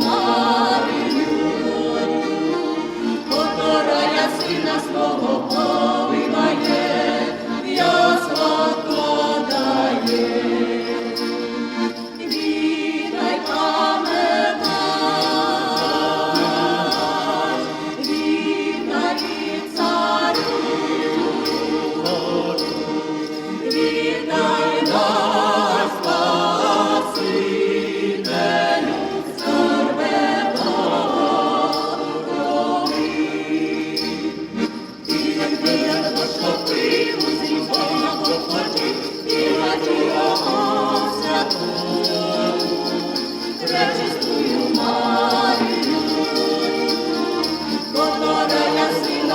Марію, покорая сина свого.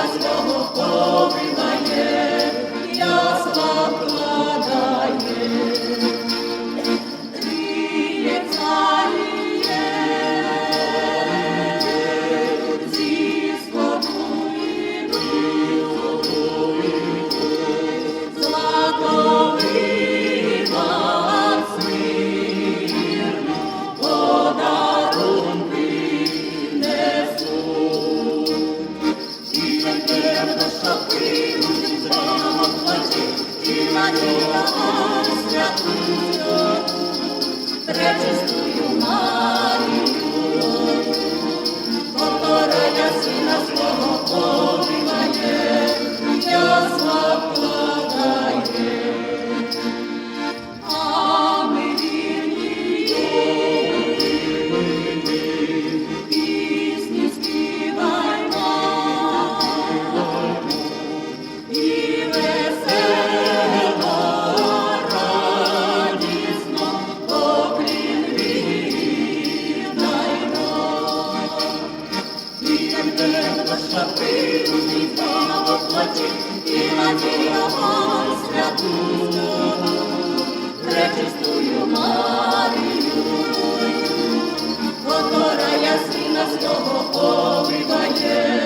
Господь мого повинає. Я Сина свого повинає, я слава. Тебе пошкапи, на воплоті і надія святу, пречистую Марію, котора ясна свого обиває.